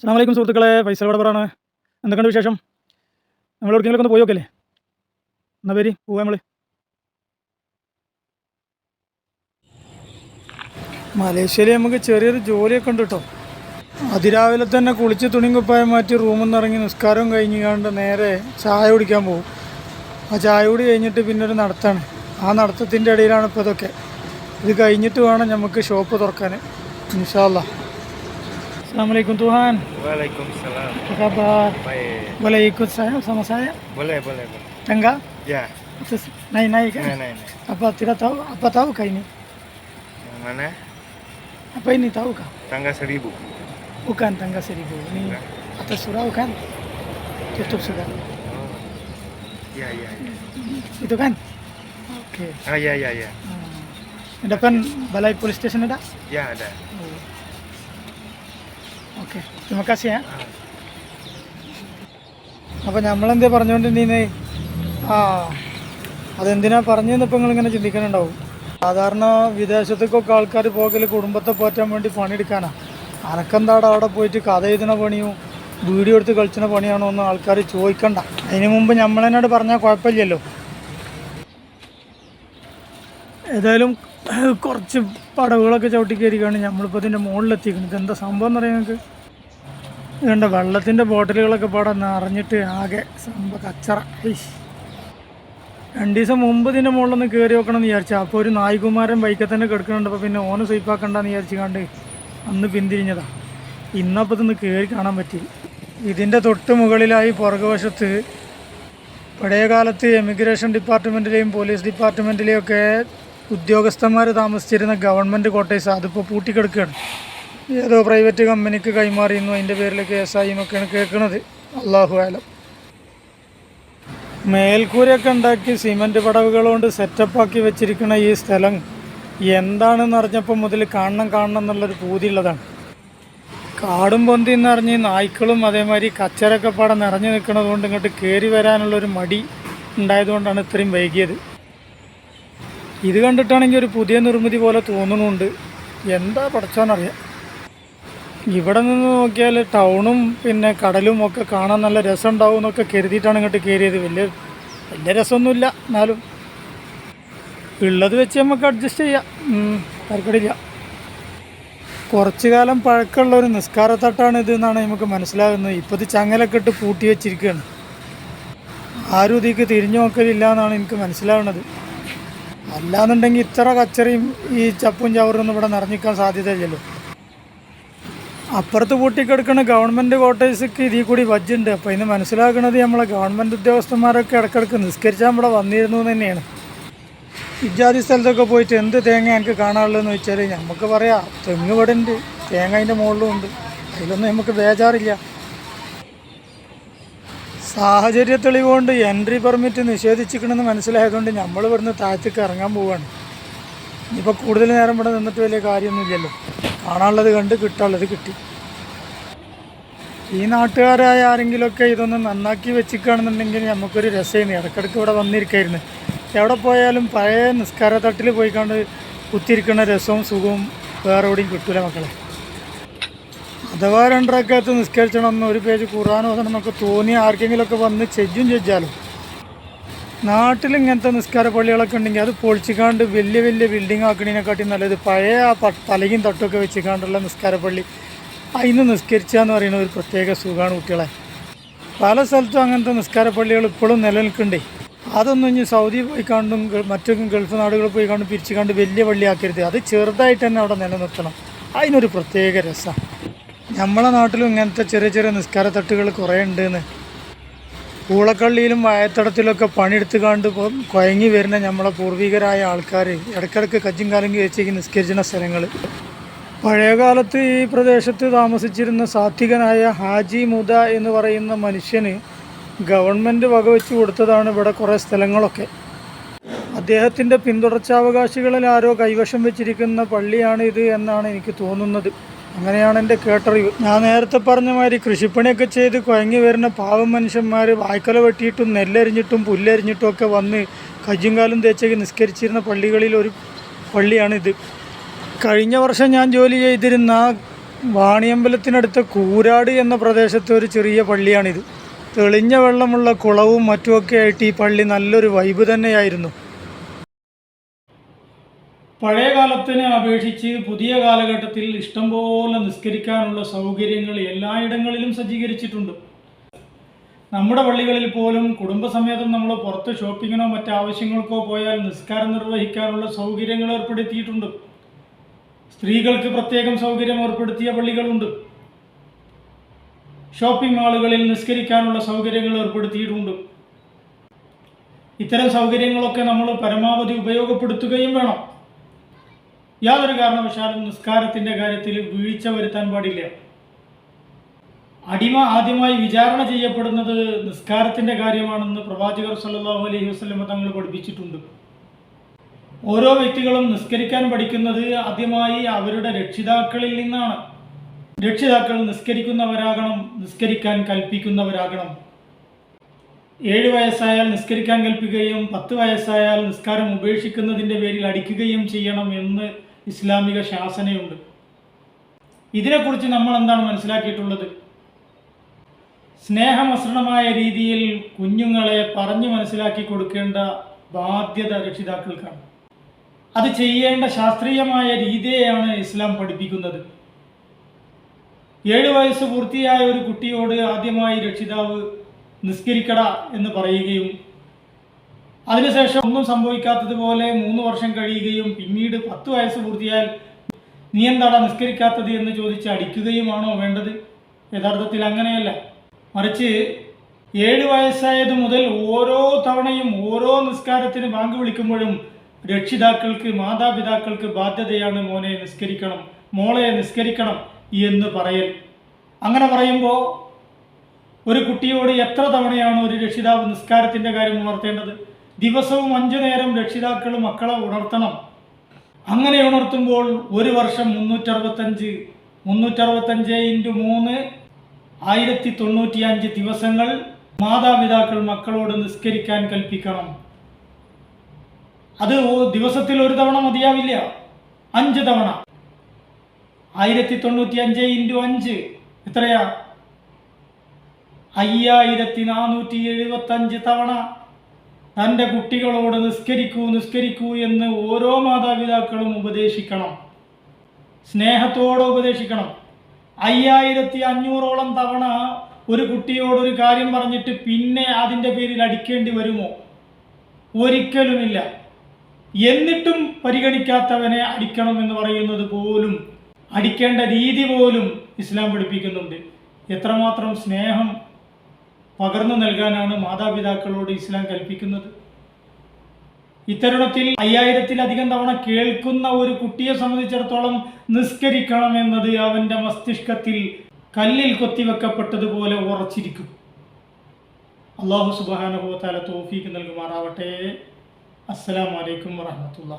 അസ്സാം വലൈക്കും സുഹൃത്തുക്കളെ ഫൈസൽ വടപ്പറാണ് എന്തൊക്കെയുണ്ട് വിശേഷം? നമ്മൾ എവിടെയെങ്കിലും ഒന്ന് പോയോക്കല്ലേ എന്നാ പേര്? പോവാ നമ്മൾ മലേഷ്യയിൽ നമുക്ക് ചെറിയൊരു ജോലിയൊക്കെ ഉണ്ട് കേട്ടോ. അതിരാവിലെ തന്നെ കുളിച്ച് തുണിയും കുപ്പായം മാറ്റി റൂമിൽ നിന്ന് ഇറങ്ങി നിസ്കാരം കഴിഞ്ഞ് കണ്ട് നേരെ ചായ കുടിക്കാൻ പോകും. ആ ചായ കുടി കഴിഞ്ഞിട്ട് പിന്നെ ഒരു നടത്താണ്. ആ നടത്തത്തിന്റെ ഇടയിലാണ് ഇപ്പോൾ ഇതൊക്കെ. ഇത് കഴിഞ്ഞിട്ട് വേണം നമുക്ക് ഷോപ്പ് തുറക്കാൻ. ഇൻഷാല്ലാ Assalamualaikum Tuhan. Waalaikumsalam. Apa kabar? Baik. Boleh ikut saya sama saya? Boleh, boleh, boleh. Tangga? Ya. Terus naik-naik ya? kan? Naik-naik. Apa tidak tahu? Apa tahu kah ini? Yang mana? Apa ini tahu kah? Tangga seribu. Bukan tangga seribu. Ini Enggak. atas surau kan? Tutup sudah. Oh. Ya, ya, ya. Itu kan? Oke. Okay. Ah, ya, ya, ya. Hmm. Depan balai polis station ada? Ya, ada. Oh. Okay നമുക്ക് kasih ya Ah. അപ്പോൾ നമ്മളെന്തേ പറഞ്ഞുകൊണ്ടിരുന്നേ ആ അതെന്തിനാ പറഞ്ഞതെന്ന് ഇപ്പം നിങ്ങളിങ്ങനെ ചിന്തിക്കുന്നുണ്ടാവും സാധാരണ വിദേശത്തേക്കൊക്കെ ആൾക്കാർ പോകൽ കുടുംബത്തെ പോറ്റാൻ വേണ്ടി പണിയെടുക്കാനാണ് അനക്കെന്താണ് അവിടെ പോയിട്ട് കഥ എഴുതുന്ന പണിയും വീഡിയോ എടുത്ത് കളിച്ചുന്ന പണിയാണോ എന്ന് ആൾക്കാർ ചോദിക്കണ്ട. അതിന് മുമ്പ് നമ്മളെന്നോട് പറഞ്ഞാൽ കുഴപ്പമില്ലല്ലോ. ഏതായാലും കുറച്ച് പടവുകളൊക്കെ ചവിട്ടി നമ്മളിപ്പോൾ ഇതിന്റെ മുകളിലെത്തിക്കുന്നത് എന്താ സംഭവം എന്ന് പറയാം നിങ്ങൾക്ക്? ഇതുണ്ട് വെള്ളത്തിന്റെ ബോട്ടിലുകളൊക്കെ പാടെ നിറഞ്ഞിട്ട് ആകെ സംഭവം കച്ചറ. രണ്ടു ദിവസം മുമ്പ് ഇതിന്റെ മുകളിലൊന്ന് കയറി വെക്കണമെന്ന് വിചാരിച്ചു. അപ്പോൾ ഒരു നായികുമാരൻ ബൈക്കിൽ തന്നെ കിടക്കുന്നുണ്ട്. അപ്പോൾ പിന്നെ ഓന് സ്വീപ്പാക്കണ്ടെന്ന് വിചാരിച്ചു കണ്ട് അന്ന് പിന്തിരിഞ്ഞതാ. ഇന്നപ്പോൾ ഇതൊന്ന് കയറി കാണാൻ പറ്റി. ഇതിന്റെ തൊട്ട് മുകളിലായി പുറകുവശത്ത് പഴയ കാലത്ത് എമിഗ്രേഷൻ ഡിപ്പാർട്ട്മെന്റിലെയും പോലീസ് ഡിപ്പാർട്ട്മെന്റിലെയും ഒക്കെ ഉദ്യോഗസ്ഥന്മാർ താമസിച്ചിരുന്ന ഗവൺമെന്റ് ക്വാർട്ടേഴ്സ് അതിപ്പോൾ പൂട്ടിക്കിടക്കുകയാണ്. ഏതോ പ്രൈവറ്റ് കമ്പനിക്ക് കൈമാറിയെന്നു അതിന്റെ പേരിൽ കേസായി എന്നൊക്കെയാണ് കേൾക്കുന്നത്. അള്ളാഹു ആലം മേൽക്കൂരയൊക്കെ ഉണ്ടാക്കി സിമന്റ് പടവുകൾ കൊണ്ട് സെറ്റപ്പാക്കി വെച്ചിരിക്കുന്ന ഈ സ്ഥലം എന്താണെന്ന് അറിഞ്ഞപ്പോൾ മുതൽ കാണണം കാണണം എന്നുള്ളൊരു പൂതിയുള്ളതാണ്. കാടും പൊന്തി എന്നറിഞ്ഞ് നായ്ക്കളും അതേമാതിരി കച്ചരൊക്കെ പാടെ നിറഞ്ഞു നിൽക്കുന്നത് കൊണ്ട് ഇങ്ങോട്ട് കയറി വരാനുള്ളൊരു മടി ഉണ്ടായതുകൊണ്ടാണ് ഇത്രയും വൈകിയത്. ഇത് കണ്ടിട്ടാണെങ്കിൽ ഒരു പുതിയ നിർമ്മിതി പോലെ തോന്നുന്നുണ്ട്. എന്താ പഠിച്ചോന്നറിയാം ഇവിടെ നിന്ന് നോക്കിയാൽ ടൗണും പിന്നെ കടലും ഒക്കെ കാണാൻ നല്ല രസം ഉണ്ടാവും എന്നൊക്കെ കരുതിയിട്ടാണ് ഇങ്ങോട്ട് കയറിയത്. വലിയ വലിയ രസമൊന്നുമില്ല എന്നാലും. ഉള്ളത് വെച്ച് നമുക്ക് അഡ്ജസ്റ്റ് ചെയ്യാം. തരക്കടില്ല കുറച്ചു കാലം പഴക്കമുള്ള ഒരു നിസ്കാരത്തട്ടാണ് ഇത് എന്നാണ് നമുക്ക് മനസ്സിലാകുന്നത്. ഇപ്പോൾ ഇത് ചങ്ങലൊക്കെ ഇട്ട് പൂട്ടി വെച്ചിരിക്കുകയാണ്. ആരും ഇതിക്ക് തിരിഞ്ഞു നോക്കലില്ല എന്നാണ് എനിക്ക് മനസ്സിലാവുന്നത്. അല്ലാന്നുണ്ടെങ്കിൽ ഇത്ര കച്ചറിയും ഈ ചപ്പും ചവറൊന്നും ഇവിടെ നിറഞ്ഞിക്കാൻ സാധ്യതയില്ലല്ലോ. അപ്പുറത്ത് പൂട്ടിക്കിടക്കുന്ന ഗവൺമെന്റ് ക്വാർട്ടേഴ്സൊക്കെ ഇതിൽ കൂടി വജ്ജുണ്ട്. അപ്പോൾ ഇന്ന് മനസ്സിലാക്കുന്നത് നമ്മളെ ഗവൺമെന്റ് ഉദ്യോഗസ്ഥന്മാരൊക്കെ ഇടക്കിടക്ക് നിസ്കരിച്ചാൽ ഇവിടെ വന്നിരുന്നു തന്നെയാണ്. ഇജാതി സ്ഥലത്തൊക്കെ പോയിട്ട് എന്ത് തേങ്ങ എനിക്ക് കാണാനുള്ളതെന്ന് വെച്ചാൽ നമുക്ക് പറയാം തെങ്ങ് ഇവിടെ ഉണ്ട് തേങ്ങ അതിന്റെ മുകളിലും ഉണ്ട്. അതിലൊന്നും നമുക്ക് ബേജാറില്ല. സാഹചര്യ തെളിവുകൊണ്ട് എൻട്രി പെർമിറ്റ് നിഷേധിച്ചിരിക്കണമെന്ന് മനസ്സിലായതുകൊണ്ട് നമ്മൾ ഇവിടുന്ന് താഴത്തേക്ക് ഇറങ്ങാൻ പോവുകയാണ് ഇനിയിപ്പോൾ കൂടുതൽ നേരം ഇവിടെ നിന്നിട്ട് വലിയ കാര്യമൊന്നുമില്ലല്ലോ. കാണാനുള്ളത് കണ്ട് കിട്ടാനുള്ളത് കിട്ടി. ഈ നാട്ടുകാരായ ആരെങ്കിലുമൊക്കെ ഇതൊന്ന് നന്നാക്കി വെച്ചിക്കുകയാണെന്നുണ്ടെങ്കിൽ നമുക്കൊരു രസമായിരുന്നു ഇടയ്ക്കിടയ്ക്ക് ഇവിടെ വന്നിരിക്കായിരുന്നു. എവിടെ പോയാലും പഴയ നിസ്കാര തട്ടിൽ പോയി കണ്ട് കുത്തിരിക്കുന്ന രസവും സുഖവും വേറെ എവിടെയും കിട്ടൂല മക്കളെ. അഥവാ രണ്ടരക്കകത്ത് നിസ്കരിച്ചണമെന്ന് ഒരു പേജ് ഓതണം എന്നൊക്കെ തോന്നി ആർക്കെങ്കിലുമൊക്കെ വന്ന് ചെജ്ജും ചെജ്ജാലോ? നാട്ടിൽ ഇങ്ങനത്തെ നിസ്കാര പള്ളികളൊക്കെ ഉണ്ടെങ്കിൽ അത് പൊളിച്ചിക്കാണ്ട് വലിയ വലിയ ബിൽഡിംഗ് ആക്കണതിനെക്കാട്ടി നല്ലത്. പഴയ ആ തലയും തട്ടൊക്കെ വെച്ചിക്കാണ്ടുള്ള നിസ്കാര പള്ളി. അതിന് നിസ്കരിച്ചാന്ന് പറയുന്ന ഒരു പ്രത്യേക സുഖമാണ് കുട്ടികളെ. പല സ്ഥലത്തും അങ്ങനത്തെ നിസ്കാര പള്ളികൾ ഇപ്പോഴും നിലനിൽക്കണ്ടേ അതൊന്നും ഇനി സൗദി പോയി കണ്ടും മറ്റൊക്കെ ഗൾഫ് നാടുകളിൽ പോയി കണ്ടും പിരിച്ചു കണ്ട് വലിയ പള്ളിയാക്കരുത് അത് ചെറുതായിട്ട് തന്നെ അവിടെ നിലനിർത്തണം. അതിനൊരു പ്രത്യേക രസമാണ് നമ്മളെ നാട്ടിലും ഇങ്ങനത്തെ ചെറിയ ചെറിയ നിസ്കാര തട്ടുകൾ കുറേ ഉണ്ടെന്ന്. പൂളക്കള്ളിയിലും വായത്തടത്തിലൊക്കെ പണിയെടുത്ത് കണ്ട് കുഴങ്ങി വരുന്ന നമ്മളെ പൂർവികരായ ആൾക്കാർ ഇടയ്ക്കിടയ്ക്ക് കജ്ജും കാലം വെച്ചേക്ക് നിസ്കരിച്ചിരുന്ന സ്ഥലങ്ങൾ പഴയകാലത്ത് ഈ പ്രദേശത്ത് താമസിച്ചിരുന്ന സാത്വികനായ ഹാജി മുദ എന്ന് പറയുന്ന മനുഷ്യന് ഗവൺമെന്റ് വകവെച്ച് കൊടുത്തതാണ് ഇവിടെ കുറേ സ്ഥലങ്ങളൊക്കെ. അദ്ദേഹത്തിന്റെ പിന്തുടർച്ചാവകാശികളിൽ ആരോ കൈവശം വെച്ചിരിക്കുന്ന പള്ളിയാണ് ഇത് എന്നാണ് എനിക്ക് തോന്നുന്നത്. അങ്ങനെയാണ് എന്റെ കേട്ടറിവ്. ഞാൻ നേരത്തെ പറഞ്ഞ മാതിരി കൃഷിപ്പണിയൊക്കെ ചെയ്ത് കുഴങ്ങി വരുന്ന പാവം മനുഷ്യന്മാർ വായ്ക്കല വെട്ടിയിട്ടും നെല്ലരിഞ്ഞിട്ടും പുല്ലരിഞ്ഞിട്ടും ഒക്കെ വന്ന് കജ്ജും കാലും തേച്ചൊക്കെ നിസ്കരിച്ചിരുന്ന പള്ളികളിൽ ഒരു പള്ളിയാണിത്. കഴിഞ്ഞ വർഷം ഞാൻ ജോലി ചെയ്തിരുന്ന വാണിയമ്പലത്തിനടുത്ത കൂരാട് എന്ന പ്രദേശത്തെ ഒരു ചെറിയ പള്ളിയാണിത്. തെളിഞ്ഞ വെള്ളമുള്ള കുളവും മറ്റുമൊക്കെ ആയിട്ട് ഈ പള്ളി നല്ലൊരു വൈബ് തന്നെയായിരുന്നു. പഴയ കാലത്തിനെ അപേക്ഷിച്ച് പുതിയ കാലഘട്ടത്തിൽ ഇഷ്ടംപോലെ നിസ്കരിക്കാനുള്ള സൗകര്യങ്ങൾ എല്ലായിടങ്ങളിലും സജ്ജീകരിച്ചിട്ടുണ്ട്. നമ്മുടെ പള്ളികളിൽ പോലും കുടുംബസമേതം നമ്മൾ പുറത്ത് ഷോപ്പിങ്ങിനോ മറ്റാവശ്യങ്ങൾക്കോ പോയാൽ നിസ്കാരം നിർവഹിക്കാനുള്ള സൗകര്യങ്ങൾ ഏർപ്പെടുത്തിയിട്ടുണ്ട്. സ്ത്രീകൾക്ക് പ്രത്യേകം സൗകര്യം ഏർപ്പെടുത്തിയ പള്ളികളുണ്ട്. ഷോപ്പിംഗ് മാളുകളിൽ നിസ്കരിക്കാനുള്ള സൗകര്യങ്ങൾ ഏർപ്പെടുത്തിയിട്ടുണ്ട്. ഇത്തരം സൗകര്യങ്ങളൊക്കെ നമ്മൾ പരമാവധി ഉപയോഗപ്പെടുത്തുകയും വേണം. യാതൊരു കാരണവശാലും നിസ്കാരത്തിന്റെ കാര്യത്തിൽ വീഴ്ച വരുത്താൻ പാടില്ല. അടിമ ആദ്യമായി വിചാരണ ചെയ്യപ്പെടുന്നത് നിസ്കാരത്തിന്റെ കാര്യമാണെന്ന് പ്രവാചകർ സല്ലാഹു അലൈഹി വസല്ലം തങ്ങൾ പഠിപ്പിച്ചിട്ടുണ്ട്. ഓരോ വ്യക്തികളും നിസ്കരിക്കാൻ പഠിക്കുന്നത് ആദ്യമായി അവരുടെ രക്ഷിതാക്കളിൽ നിന്നാണ്. രക്ഷിതാക്കൾ നിസ്കരിക്കുന്നവരാകണം നിസ്കരിക്കാൻ കൽപ്പിക്കുന്നവരാകണം. ഏഴ് വയസ്സായാൽ നിസ്കരിക്കാൻ കൽപ്പിക്കുകയും പത്ത് വയസ്സായാൽ നിസ്കാരം ഉപേക്ഷിക്കുന്നതിന്റെ പേരിൽ അടിക്കുകയും ചെയ്യണം എന്ന് ഇസ്ലാമിക ശാസനയുണ്ട്. ഇതിനെക്കുറിച്ച് നമ്മൾ എന്താണ് മനസ്സിലാക്കിയിട്ടുള്ളത്? സ്നേഹമസൃണമായ രീതിയിൽ കുഞ്ഞുങ്ങളെ പറഞ്ഞു മനസ്സിലാക്കി കൊടുക്കേണ്ട ബാധ്യത രക്ഷിതാക്കൾക്കാണ്. അത് ചെയ്യേണ്ട ശാസ്ത്രീയമായ രീതിയെയാണ് ഇസ്ലാം പഠിപ്പിക്കുന്നത്. ഏഴ് വയസ്സ് പൂർത്തിയായ ഒരു കുട്ടിയോട് ആദ്യമായി രക്ഷിതാവ് നിസ്കരിക്കട എന്ന് പറയുകയും അതിനുശേഷം ഒന്നും സംഭവിക്കാത്തതുപോലെ മൂന്ന് വർഷം കഴിയുകയും പിന്നീട് പത്ത് വയസ്സ് പൂർത്തിയാൽ നീ എന്താടാ നിസ്കരിക്കാത്തത് എന്ന് ചോദിച്ച് അടിക്കുകയുമാണോ വേണ്ടത്? യഥാർത്ഥത്തിൽ അങ്ങനെയല്ല. മറിച്ച് ഏഴ് വയസ്സായത് മുതൽ ഓരോ തവണയും ഓരോ നിസ്കാരത്തിന് ബാങ്ക് വിളിക്കുമ്പോഴും രക്ഷിതാക്കൾക്ക് മാതാപിതാക്കൾക്ക് ബാധ്യതയാണ് മോനെ നിസ്കരിക്കണം മോളെ നിസ്കരിക്കണം എന്ന് പറയൽ. അങ്ങനെ പറയുമ്പോൾ ഒരു കുട്ടിയോട് എത്ര തവണയാണ് ഒരു രക്ഷിതാവ് നിസ്കാരത്തിന്റെ കാര്യം ഉണർത്തേണ്ടത്? ദിവസവും അഞ്ചു നേരം രക്ഷിതാക്കൾ മക്കളെ ഉണർത്തണം. അങ്ങനെ ഉണർത്തുമ്പോൾ ഒരു വർഷം മുന്നൂറ്ററുപത്തഞ്ച് മുന്നൂറ്ററുപത്തഞ്ച് ഇന്റു മൂന്ന് ആയിരത്തി തൊണ്ണൂറ്റി അഞ്ച് ദിവസങ്ങൾ മാതാപിതാക്കൾ മക്കളോട് നിസ്കരിക്കാൻ കൽപ്പിക്കണം. അത് ദിവസത്തിൽ ഒരു തവണ മതിയാവില്ല. അഞ്ച് തവണ. ആയിരത്തി തൊണ്ണൂറ്റി അഞ്ച് ഇന്റു അഞ്ച് എത്രയാ? അയ്യായിരത്തി നാനൂറ്റി എഴുപത്തി അഞ്ച് തവണ. തന്റെ കുട്ടികളോട് നിസ്കരിക്കൂ നിസ്കരിക്കൂ എന്ന് ഓരോ മാതാപിതാക്കളും ഉപദേശിക്കണം. സ്നേഹത്തോടെ ഉപദേശിക്കണം. അയ്യായിരത്തി അഞ്ഞൂറോളം തവണ ഒരു കുട്ടിയോട് ഒരു കാര്യം പറഞ്ഞിട്ട് പിന്നെ അതിന്റെ പേരിൽ അടിക്കേണ്ടി വരുമോ? ഒരിക്കലുമില്ല. എന്നിട്ടും പരിഗണിക്കാത്തവനെ അടിക്കണം എന്ന് പറയുന്നത് പോലും അടിക്കേണ്ട രീതി പോലും ഇസ്ലാം പഠിപ്പിക്കുന്നുണ്ട്. എത്രമാത്രം സ്നേഹം പകർന്നു നൽകാനാണ് മാതാപിതാക്കളോട് ഇസ്ലാം കൽപ്പിക്കുന്നത്. ഇത്തരുണത്തിൽ അയ്യായിരത്തിലധികം തവണ കേൾക്കുന്ന ഒരു കുട്ടിയെ സംബന്ധിച്ചിടത്തോളം നിസ്കരിക്കണം എന്നത് അവന്റെ മസ്തിഷ്കത്തിൽ കല്ലിൽ കൊത്തിവെക്കപ്പെട്ടതുപോലെ ഉറച്ചിരിക്കും. അള്ളാഹു സുബാനുഭവത്താല തോഫീക്ക് നൽകുമാറാവട്ടെ. അസ്സലാമലൈക്കും വറഹമത്തുള്ള